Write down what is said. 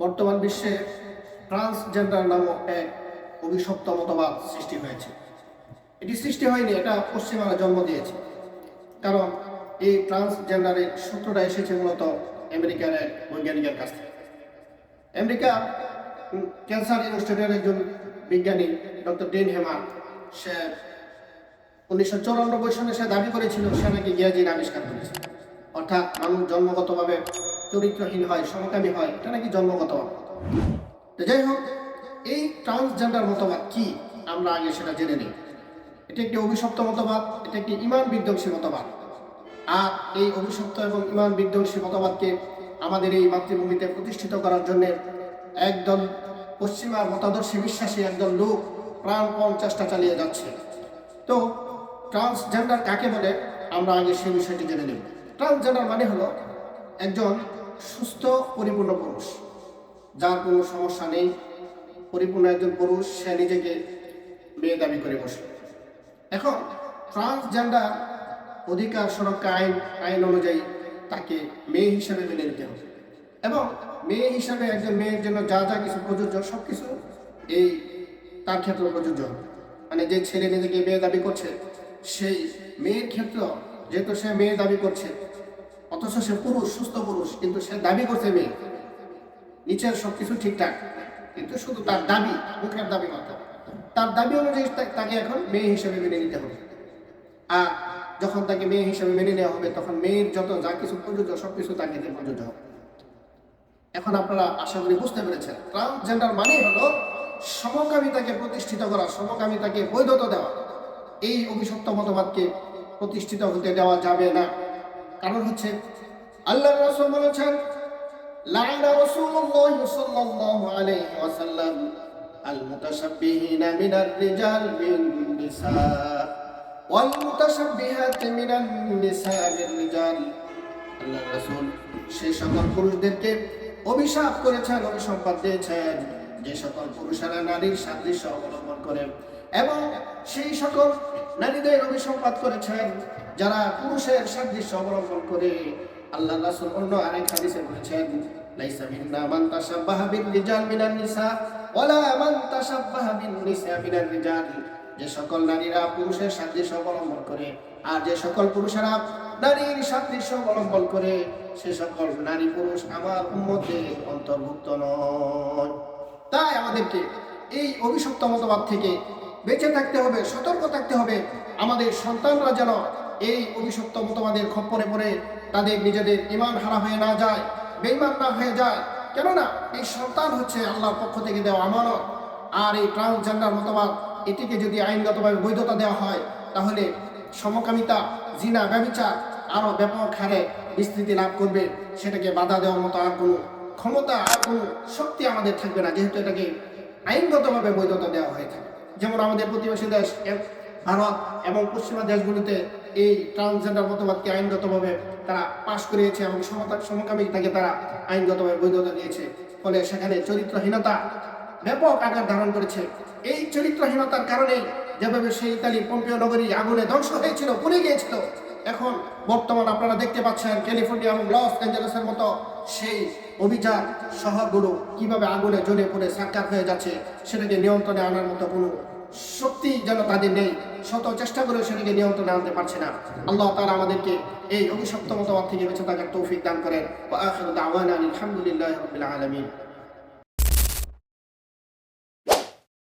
বর্তমান বিশ্বে ট্রান্সজেন্ডার নামক এক অভিশপ্ত মতবাদ সৃষ্টি হয়েছে। এটি সৃষ্টি হয়নি, এটা পশ্চিমারা জন্ম দিয়েছে। কারণ এই ট্রান্সজেন্ডারের সূত্রটা এসেছে মূলত আমেরিকার এক বৈজ্ঞানিকের কাছ থেকে। আমেরিকা ক্যান্সার ইনস্টিটিউটের একজন বিজ্ঞানী, ডক্টর ডেন হেমার, সে উনিশশো চৌরানব্বই সালে সে দাবি করেছিল, সে নাকি গ্যাজিন আবিষ্কার করেছে। অর্থাৎ মানুষ জন্মগতভাবে চরিত্রহীন হয়, সমকামী হয়, এটা নাকি জন্মগত যাই হোক, এই ট্রান্সজেন্ডার মতবাদ কি? আমরা আগে সেটা জেনে নিই। এটি একটি অভিশপ্ত মতবাদ, এটা একটি ইমান বিধ্বংসী মতবাদ। আর এই অভিশপ্ত এবং ইমান বিধ্বংসী মতবাদকে আমাদের এই মাতৃভূমিতে প্রতিষ্ঠিত করার জন্য একদল পশ্চিমা মতাদর্শী বিশ্বাসী একদল লোক প্রাণপণ চেষ্টা চালিয়ে যাচ্ছে। তো ট্রান্সজেন্ডার কাকে বলে? আমরা আগে সেই বিষয়টি জেনে নেব। ট্রান্সজেন্ডার মানে হলো একজন সুস্থ, পরিপূর্ণ পুরুষ, যার কোনো সমস্যা নেই। পরিপূর্ণ একজন পুরুষ, সে নিজেকে মেয়ে দাবি করে বসে। এখন ট্রান্সজেন্ডার অধিকার সুরক্ষা আইন আইন অনুযায়ী তাকে মেয়ে হিসাবে মেনে নিতে হবে। এবং মেয়ে হিসাবে একজন মেয়ের জন্য যা যা কিছু প্রযোজ্য সব কিছু এই তার ক্ষেত্রে প্রযোজ্য। মানে যে ছেলে নিজেকে মেয়ে দাবি করছে, সেই মেয়ের ক্ষেত্র যেহেতু সে মেয়ে দাবি করছে অথচ সে পুরুষ, সুস্থ পুরুষ, কিন্তু সে দাবি করছে মেয়ে। নিচের সব কিছু ঠিকঠাক, কিন্তু শুধু তার দাবি, মুখের দাবি মাত্র। তার দাবি অনুযায়ী তাকে এখন মেয়ে হিসেবে মেনে নিতে হবে। আর যখন তাকে মেয়ে হিসেবে মেনে নেওয়া হবে, তখন মেয়ের যত যা কিছু প্রযোজ্য সব কিছু তাকে প্রযোজ্য হবে। এখন আপনারা আশা করি বুঝতে পেরেছেন। ট্রান্সজেন্ডার মানে হলো সমকামিতাকে প্রতিষ্ঠিত করা, সমকামিতাকে বৈধতা দেওয়া। এই অভিশপ্ত মতবাদকে প্রতিষ্ঠিত হতে দেওয়া যাবে না। কারণ হচ্ছে আল্লাহ রসুল বলেছেন লাইলা রসুল্লাহ সাল্লাল্লাহু আলাইহি ওয়াসাল্লাম আল মুতাশাব্বিহিনা মিনার রিজাল মিন নিসা ওয়াল মুতাশাব্বিহাতি মিনান নিসা মিন রিজাল। আল্লাহ রাসূল সেই সকল পুরুষদেরকে অভিশাপ করেছেন অভিসম্পাদ দিয়েছেন, যে সকল পুরুষেরা নারীর সাদৃশ্য অবলম্বন করে এবং সেই সকল নারীদের অভিসম্পাদ করেছেন, যারা পুরুষের সাদৃশ্য অবলম্বন করে। আল্লাহ রাসূল অন্য আরেক হাদিসে বলেছেন, লাইসা মিন্না মান তাশাব্বাহা বির রিজাল মিনান নিসা, ওয়ালা মান তাশাব্বাহা বিন নিসা মিনার রিজাল। যে সকল নারীরা পুরুষের সাদৃশ্য অবলম্বন করে, আর যে সকল পুরুষেরা নারীর সাদৃশ্য অবলম্বন করে, সে সকল নারী পুরুষ আমার উম্মতে অন্তর্ভুক্ত নয়। তাই আমাদেরকে এই অভিশপ্ত মতবাদ থেকে বেঁচে থাকতে হবে, সতর্ক থাকতে হবে। আমাদের সন্তানরা যেন এই অভিশপ্ত মতবাদের খপ্পরে পড়ে, তাদের নিজেদের ইমান হারা হয়ে না যায় বেইমান না হয়ে যায়। কেননা, এই সন্তান হচ্ছে আল্লাহর পক্ষ থেকে দেওয়া আমানত। আর এই ট্রান্সজেন্ডার মতবাদ, এটিকে যদি আইনগতভাবে বৈধতা দেওয়া হয়, তাহলে সমকামিতা, জিনা, ব্যবিচার আরও ব্যাপক হারে বিস্তৃতি লাভ করবে। সেটাকে বাধা দেওয়ার মতো আর কোনো ক্ষমতা, আর কোনো শক্তি আমাদের থাকবে না, যেহেতু এটাকে আইনগতভাবে বৈধতা দেওয়া হয়ে থাকে। যেমন আমাদের প্রতিবেশী দেশ ভারত এবং পশ্চিমা দেশগুলিতে এই ট্রান্সজেন্ডার মতবাদকে আইনগতভাবে তারা পাশ করিয়েছে এবং সমকামিতাকে তারা আইনগতভাবে বৈধতা দিয়েছে। ফলে সেখানে চরিত্রহীনতা ব্যাপক আকার ধারণ করেছে। এই চরিত্রহীনতার কারণেই যেভাবে সেই ইতালি পম্পীয় নগরী আগুনে ধ্বংস হয়েছিল, পুড়ে গিয়েছিল এখন বর্তমান আপনারা দেখতে পাচ্ছেন ক্যালিফোর্নিয়া এবং লস অ্যাঞ্জেলেসের মতো সেই অভিযান শহরগুলো কীভাবে আগুনে জ্বলে পড়ে সাক্ষাৎ হয়ে যাচ্ছে, সেটাকে নিয়ন্ত্রণে আনার মতো কোনো শক্তি যেন তাদের নেই, শত চেষ্টা করে সেটাকে নিয়ন্ত্রণে আনতে পারছে না। আল্লাহ তারা আমাদেরকে এই অভিশপ্ত মতবাদ থেকে বেঁচে থাকার তৌফিক দান করেন। আলহামদুলিল্লাহ আলমিন।